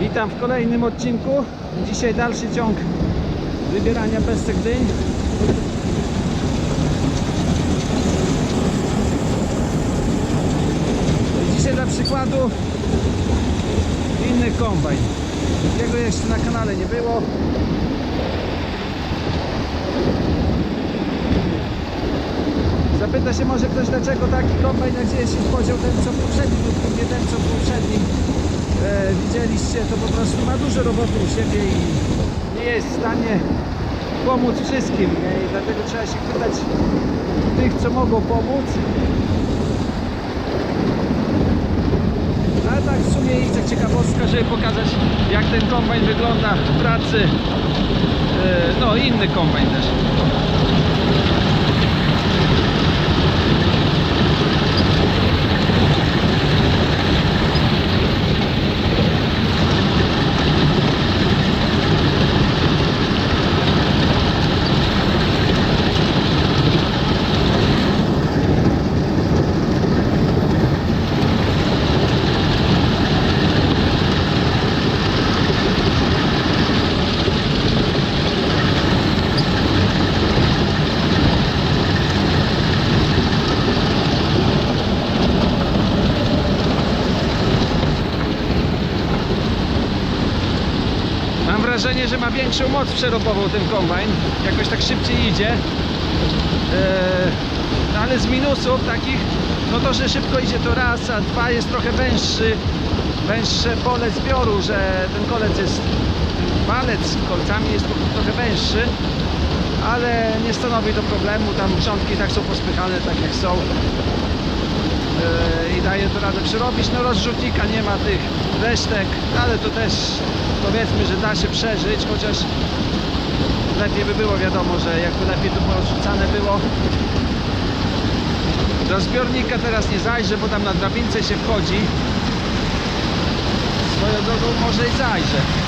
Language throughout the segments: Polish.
Witam w kolejnym odcinku. Dzisiaj dalszy ciąg wybierania pestek dyń. I Dzisiaj dla przykładu inny kombajn. Jego jeszcze na kanale nie było. Zapyta się może ktoś dlaczego taki kombajn, gdzie się podział ten co poprzedni lub nie ten co poprzedni. E, widzieliście, to po prostu ma dużo roboty u siebie i nie jest w stanie pomóc wszystkim. Nie? I dlatego trzeba się pytać tych, co mogą pomóc. Ale tak w sumie i tak ciekawostka, żeby pokazać jak ten kombajn wygląda w pracy. E, no inny kombajn też. Wrażenie, że ma większą moc przerobową ten kombajn. Jakoś tak szybciej idzie. Eee, no ale z minusów takich, no to, że szybko idzie to raz, a dwa jest trochę węższy, węższe pole zbioru, że ten kolec jest, palec z kolcami jest trochę węższy, ale nie stanowi to problemu, tam grządki tak są pospychane, tak jak są. Eee, i daje to radę przerobić. No rozrzutnika nie ma tych resztek, ale to też powiedzmy, że da się przeżyć, chociaż lepiej by było wiadomo, że jakby lepiej to porozrzucane było. Do zbiornika teraz nie zajrzę, bo tam na drabince się wchodzi. Swoją drogą może i zajrzę.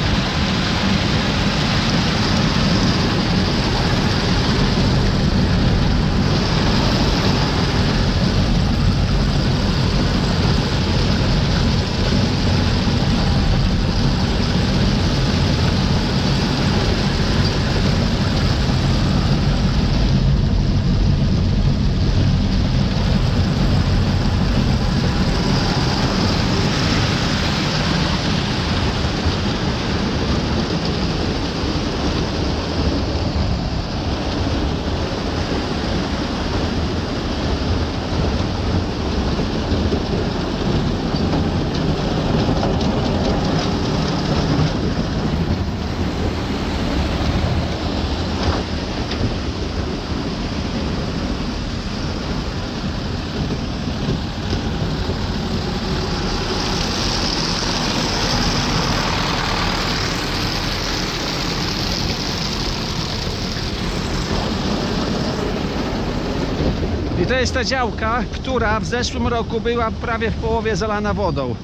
I to jest ta działka, która w zeszłym roku była prawie w połowie zalana wodą.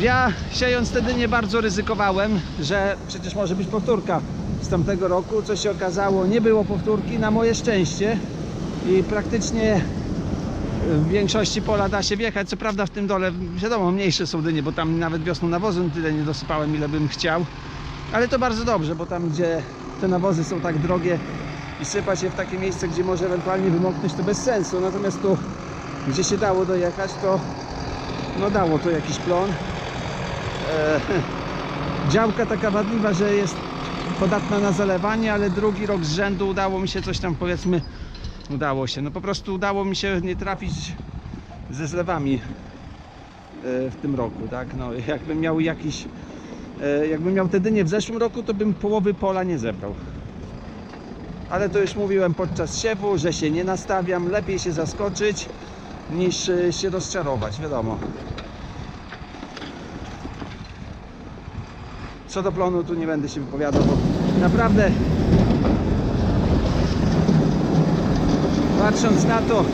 Ja siejąc wtedy nie bardzo ryzykowałem, że przecież może być powtórka z tamtego roku. Co się okazało, nie było powtórki na moje szczęście i praktycznie w większości pola da się wjechać. Co prawda w tym dole, wiadomo, mniejsze są dynie, bo tam nawet wiosną nawozu tyle nie dosypałem, ile bym chciał. Ale to bardzo dobrze, bo tam gdzie te nawozy są tak drogie i sypać je w takie miejsce, gdzie może ewentualnie wymoknąć, to bez sensu. Natomiast tu, gdzie się dało dojechać, to no dało to jakiś plon. E, działka taka wadliwa, że jest podatna na zalewanie, ale drugi rok z rzędu udało mi się coś tam powiedzmy udało się. No po prostu udało mi się nie trafić ze zlewami e, w tym roku, tak? No jakbym miał jakiś e, jakbym miał te dynie w zeszłym roku, to bym połowy pola nie zebrał. Ale to już mówiłem podczas siewu, że się nie nastawiam, lepiej się zaskoczyć niż e, się rozczarować, wiadomo. Co do plonu, tu nie będę się wypowiadał, bo naprawdę patrząc na to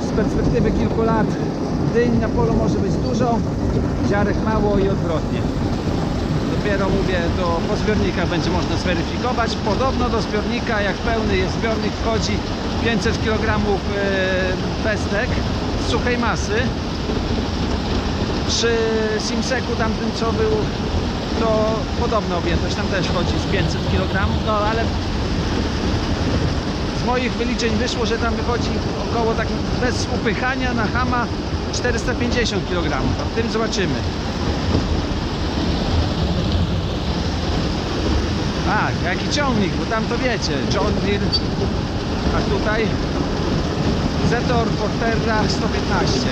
z perspektywy kilku lat dyń na polu może być dużo, ziarek mało i odwrotnie. Dopiero mówię, to po zbiornikach będzie można zweryfikować. Podobno do zbiornika, jak pełny jest zbiornik, wchodzi 500 kg pestek z suchej masy. Przy Simseku tamtym co był, to podobna objętość, tam też chodzi z 500 kg, no ale z moich wyliczeń wyszło, że tam wychodzi około tak bez upychania na hama 450 kg. A w tym zobaczymy. A, jaki ciągnik, bo tam to wiecie, John Deere, a tutaj Zetor Porterra 115.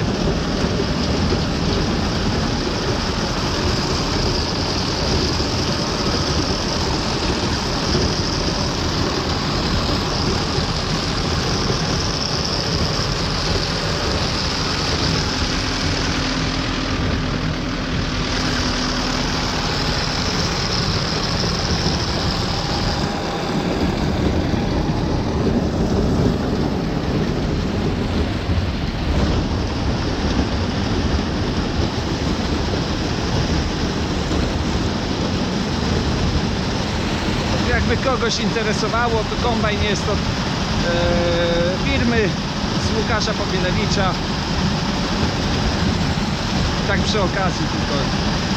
Jakby kogoś interesowało, to kombajn jest od e, firmy z Łukasza Pobielewicza. Tak przy okazji, tylko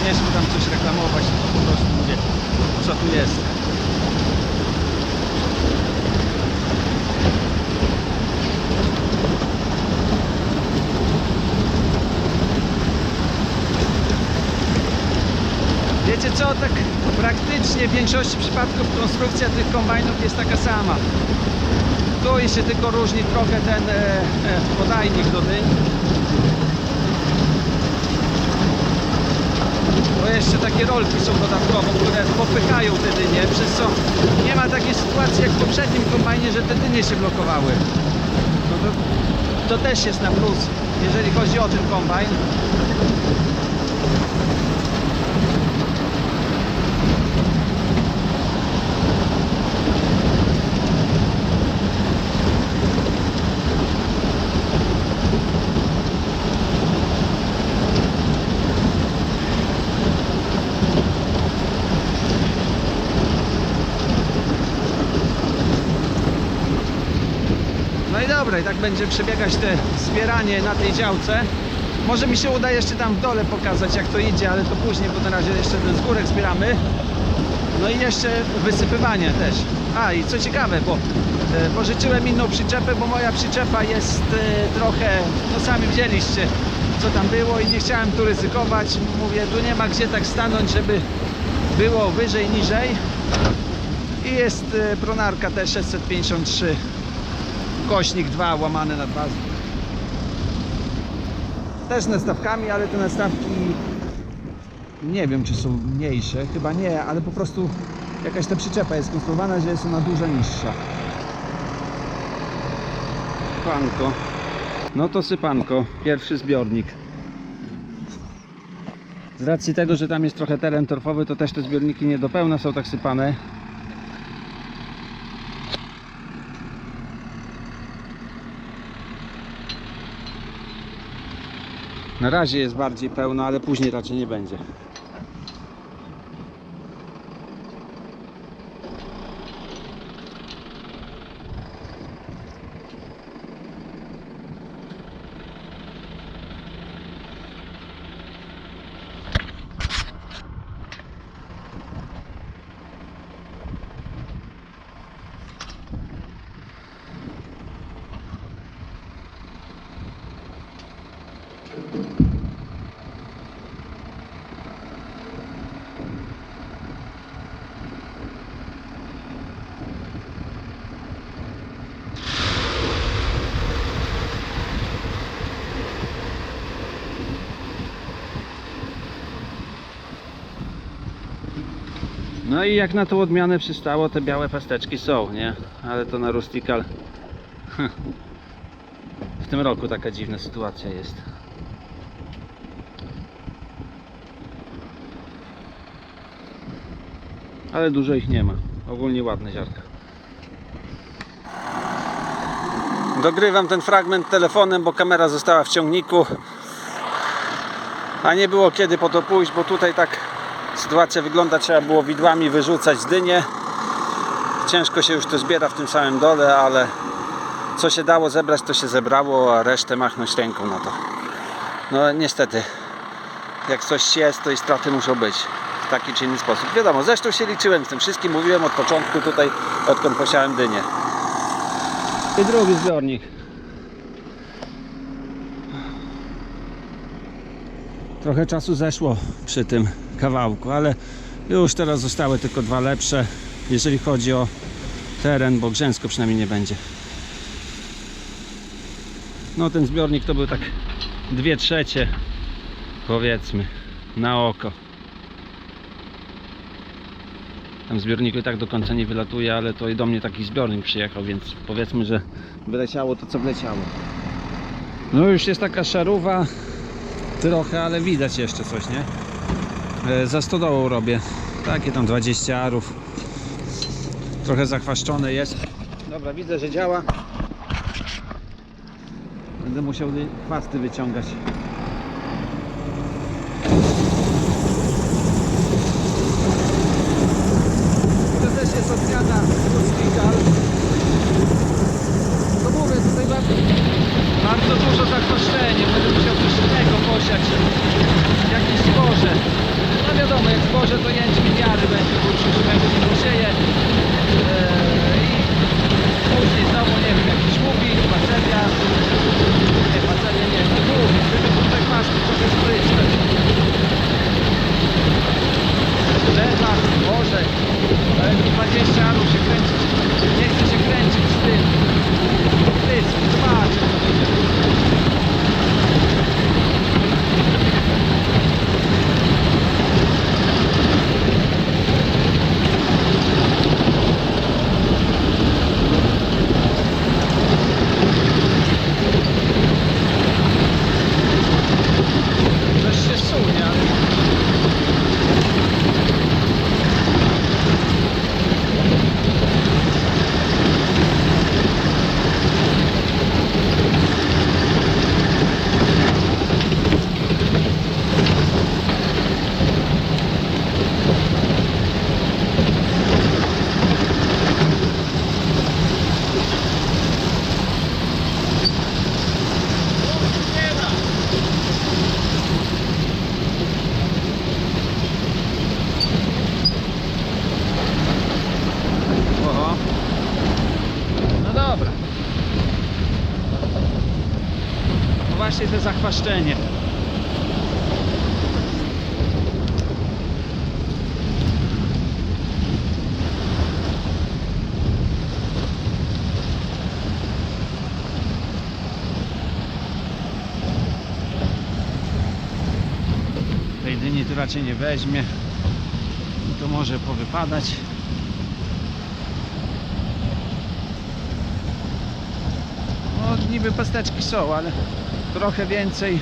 nie chcę tam coś reklamować, tylko po prostu mówię, co tu jest. Wiecie co, tak praktycznie w większości przypadków konstrukcja tych kombajnów jest taka sama. Tu się tylko różni trochę ten e, e, podajnik do dyń. Bo jeszcze takie rolki są dodatkowo, które popychają te dynie, przez co nie ma takiej sytuacji jak w poprzednim kombajnie, że te dynie się blokowały. No to, to też jest na plus, jeżeli chodzi o ten kombajn. Będzie przebiegać te zbieranie na tej działce. Może mi się uda jeszcze tam w dole pokazać jak to idzie, ale to później, bo na razie jeszcze ten zgórek zbieramy. No i jeszcze wysypywanie też. A i co ciekawe, bo e, pożyczyłem inną przyczepę, bo moja przyczepa jest e, trochę, no sami widzieliście co tam było i nie chciałem tu ryzykować. Mówię, tu nie ma gdzie tak stanąć, żeby było wyżej, niżej. I jest e, pronarka T653 kośnik 2 łamane na 2 też nastawkami, ale te nastawki nie wiem czy są mniejsze, chyba nie, ale po prostu jakaś ta przyczepa jest konstruowana, że jest ona dużo niższa. Panko. No to sypanko, pierwszy zbiornik. Z racji tego, że tam jest trochę teren torfowy to też te zbiorniki nie do pełna są tak sypane Na razie jest bardziej pełno, ale później raczej nie będzie. No i jak na tą odmianę przystało, te białe pasteczki są, nie? Ale to na Rustical w tym roku taka dziwna sytuacja jest. Ale dużo ich nie ma. Ogólnie ładne ziarka. Dogrywam ten fragment telefonem, bo kamera została w ciągniku. A nie było kiedy po to pójść, bo tutaj tak sytuacja wygląda, trzeba było widłami wyrzucać dynie. Ciężko się już to zbiera w tym samym dole, ale co się dało zebrać, to się zebrało, a resztę machnąć ręką na to. No niestety, jak coś jest, to i straty muszą być w taki czy inny sposób. Wiadomo, zresztą się liczyłem z tym wszystkim, mówiłem od początku tutaj, odkąd posiałem dynię. I drugi zbiornik. Trochę czasu zeszło przy tym kawałku, ale już teraz zostały tylko dwa lepsze, jeżeli chodzi o teren, bo grzęsko przynajmniej nie będzie. No ten zbiornik to był tak dwie trzecie powiedzmy na oko. Tam zbiorniku i tak do końca nie wylatuje, ale to i do mnie taki zbiornik przyjechał, więc powiedzmy, że wyleciało to co wleciało. No już jest taka szaruwa trochę, ale widać jeszcze coś, nie? E, Za stodołą robię. Takie tam 20 arów. Trochę zachwaszczone jest. Dobra, widzę, że działa. Będę musiał chwasty wyciągać. To też jest odmiana ruski kal. To mówię, tutaj bardzo, bardzo dużo zakoszczenia. Będę musiał coś innego posiać. Jakieś zboże. No wiadomo, jak zboże to jęczmień jary będzie, bo przyszłego nie posieje. Eee, I później znowu, nie wiem, jakiś łubik, bateria. Nie, bateria nie, nie łubik, żeby tutaj paszki trochę spryskać. Drzewa, morze, ale tu 20 arów się kręcić. Nie chcę się kręcić z tym. Prysk, zobaczę co będzie. Coś się sunie, ale... Oho. No dobra. No zachwaszczenie. Tej dyni tu raczej nie weźmie. To może powypadać. No niby pasteczki są, ale trochę więcej.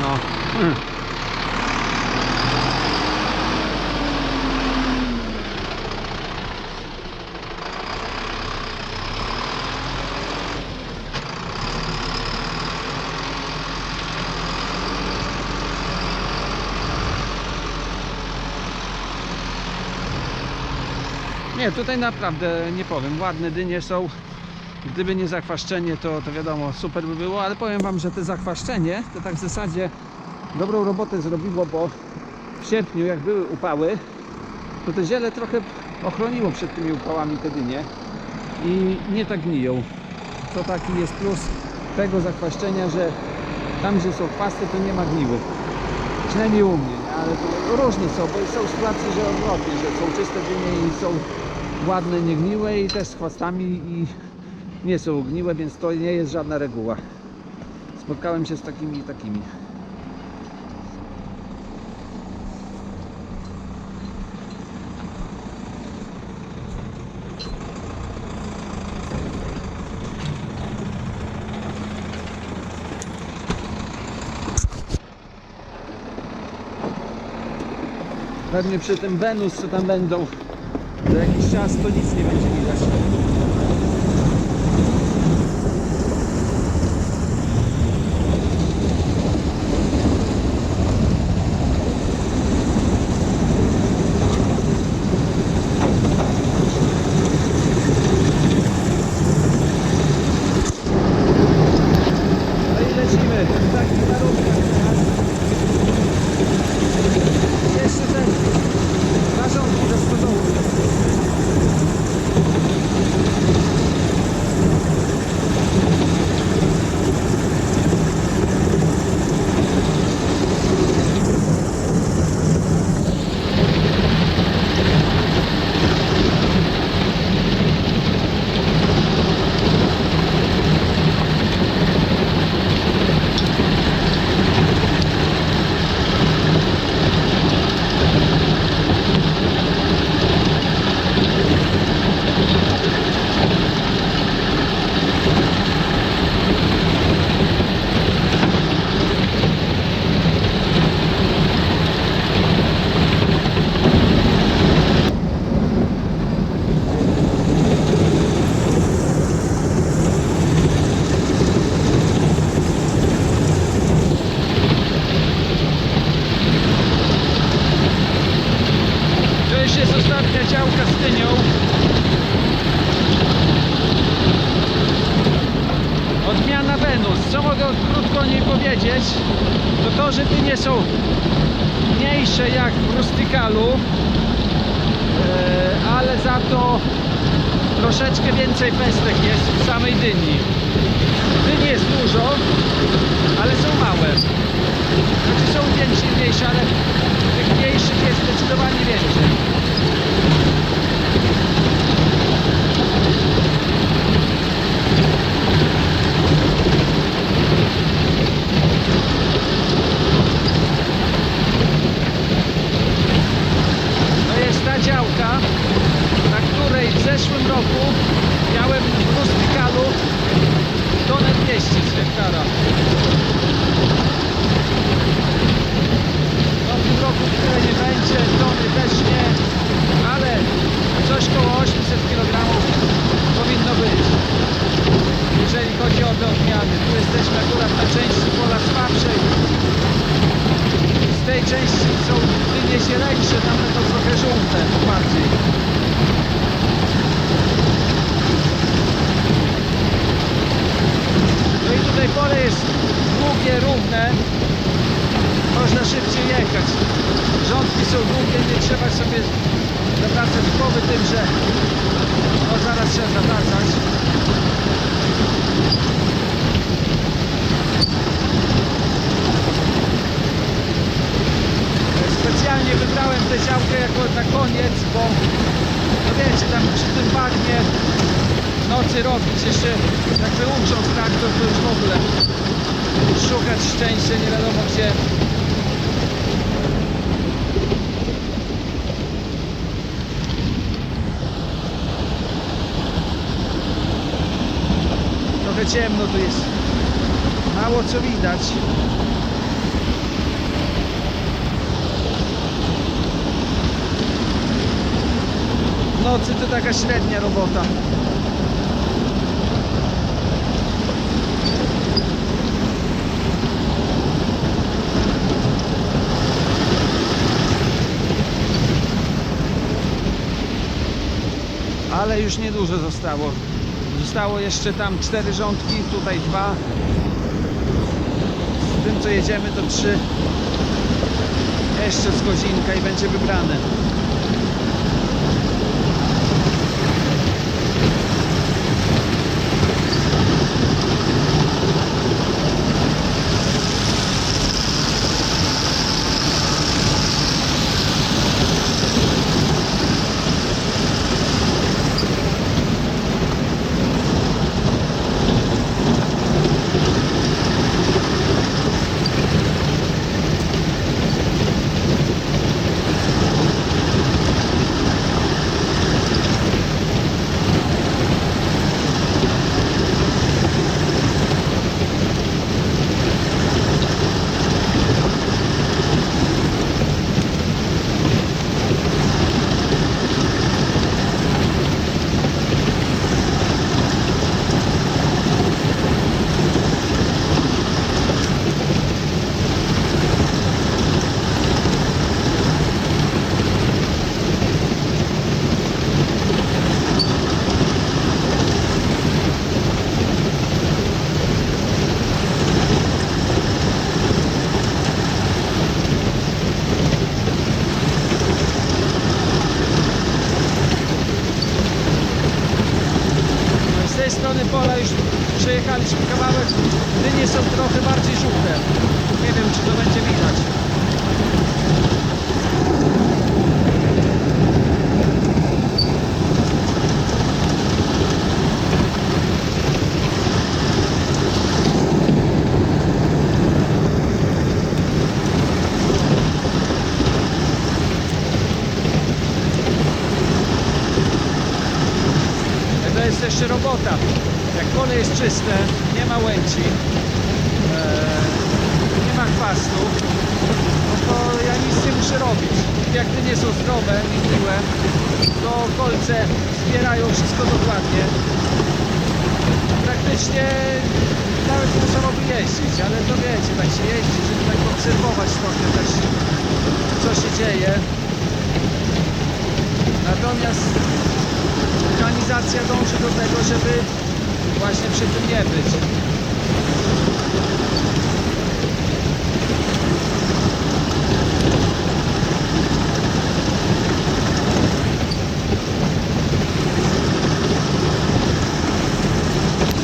No. Mm. Tutaj naprawdę nie powiem, ładne dynie są. Gdyby nie zachwaszczenie, to, to wiadomo, super by było, ale powiem Wam, że te zachwaszczenie to tak w zasadzie dobrą robotę zrobiło, bo w sierpniu, jak były upały, to te ziele trochę ochroniło przed tymi upałami te dynie i nie tak gniją. To taki jest plus tego zachwaszczenia, że tam, gdzie są chwasty, to nie ma gniły. Przynajmniej u mnie, nie? ale to różnie są, bo są sytuacje, że odwrotnie, że są czyste dynie i są ładne, niegniłe i też z chwastami i nie są ugniłe, więc to nie jest żadna reguła. Spotkałem się z takimi i takimi. Pewnie przy tym Wenus, co tam będą, za jakiś czas to nic nie będzie widać. Pustynią. Odmiana Wenus. Co mogę krótko o niej powiedzieć? To to, że dynie są mniejsze jak w rustykalu, e, ale za to troszeczkę więcej pestek jest w samej dyni. Dyni jest dużo, ale są małe. Znaczy są większe mniejsze, ale tych mniejszych jest zdecydowanie więcej. To jest ta działka, na której w zeszłym roku miałem w rustykalu tonę 200 z hektara. No w tym roku tyle nie będzie, tony też nie, ale coś koło 800 kg powinno być. Jeżeli chodzi o te odmiany. Tu jesteśmy akurat na części pola słabszej. Z tej części są dynie zieleńsze, tam będą trochę żółte bardziej. No i tutaj pole jest długie, równe. Można szybciej jechać. Rządki są długie, nie trzeba sobie zawracać głowy tym, że o zaraz trzeba zawracać. Specjalnie wybrałem tę działkę jako na koniec, bo no wiecie, tam przy tym bagnie nocy robić jeszcze jak wyłącząc traktor to już w ogóle szukać szczęścia nie wiadomo gdzie. Trochę ciemno tu jest. Mało co widać. W nocy to taka średnia robota. Ale już niedużo zostało. Zostało jeszcze tam cztery rządki, tutaj dwa. Z tym co jedziemy to trzy. Jeszcze z godzinka i będzie wybrane. Strony pola już przejechaliśmy kawałek. Dynie są trochę bardziej żółte. Nie wiem czy to będzie widać. Jeszcze robota. Pole jest czyste, nie ma łęci, e, nie ma chwastu, no to ja nic nie muszę robić. Jak nie są zdrowe i miłe, to kolce zbierają wszystko dokładnie. Praktycznie nawet nie trzeba by jeździć, ale to wiecie, tak się jeździ, żeby tak obserwować trochę też, co się dzieje. Natomiast organizacja dąży do tego, żeby właśnie przy tym nie być.